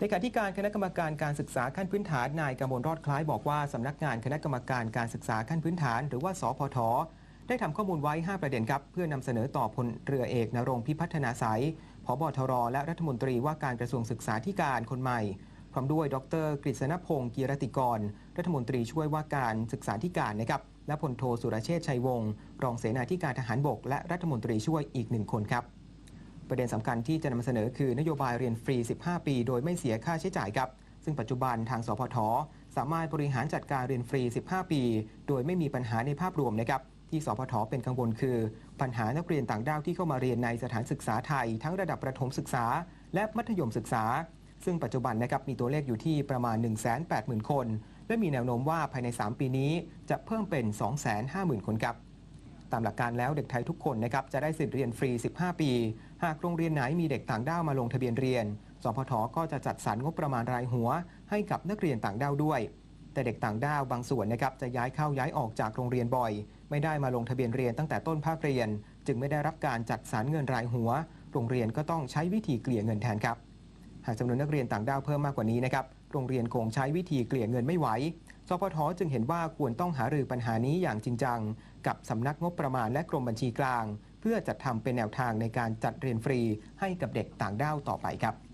เลขาธิการคณะกรรมการการศึกษาขั้นพื้นฐานนายกมลรอดคล้ายบอกว่าสำนักงานคณะกรรมการการศึกษาขั้นพื้นฐาน หรือว่าสพทได้ทำข้อมูลไว้ 5 ประเด็นครับ เพื่อนำเสนอต่อพลเรือเอกนรงพิพัฒนาสายผบทรและรัฐมนตรีว่าการกระทรวงศึกษาธิการคนใหม่ พร้อมด้วยดรกฤษณพงศ์กีรติกร รัฐมนตรีช่วยว่าการศึกษาธิการนะครับและพลโทสุรเชษชัยวงศ์รองเสนาธิการทหารบก และรัฐมนตรีช่วยอีกหนึ่งคนครับ ประเด็นสำคัญที่จะนำมาเสนอคือนโยบายเรียนฟรี 15 ปี โดยไม่เสียค่าใช้จ่ายครับ ซึ่งปัจจุบันทางสพทสามารถบริหารจัดการเรียนฟรี 15 ปี โดยไม่มีปัญหาในภาพรวมนะครับที่สพทเป็นกังวลคือ ปัญหานักเรียนต่างด้าวที่เข้ามาเรียนในสถานศึกษาไทย ทั้งระดับประถมศึกษา และมัธยมศึกษา ซึ่งปัจจุบันนะครับมีตัวเลขอยู่ที่ประมาณ 180,000 คน และมีแนวโน้มว่าภายใน 3 ปีนี้จะเพิ่มเป็น 250,000 คนครับ ตามหลักการแล้วเด็กไทยทุกคนนะครับจะได้สิทธิ์เรียนฟรี 15 ปี หากโรงเรียนไหนมีเด็กต่างด้าวมาลงทะเบียนเรียน สพทก็จะจัดสรรงบประมาณรายหัว ให้กับนักเรียนต่างด้าวด้วย แต่เด็กต่างด้าวบางส่วนนะครับจะย้ายเข้าย้ายออกจากโรงเรียนบ่อย ไม่ได้มาลงทะเบียนเรียนตั้งแต่ต้นภาคเรียน จึงไม่ได้รับการจัดสรรเงินรายหัว โรงเรียนก็ต้องใช้วิธีเกลี่ยเงินแทนครับากจำนวนนักเรียนต่างด้าวเพิ่มมากกว่านี้นะครับ โรงเรียนคงใช้วิธีเกลี่ยเงินไม่ไหว สพทจึงเห็นว่าควรต้องหารือปัญหานี้อย่างจริงจัง กับสำนักงบประมาณและกรมบัญชีกลาง เพื่อจัดทำเป็นแนวทางในการจัดเรียนฟรีให้กับเด็กต่างด้าวต่อไปครับ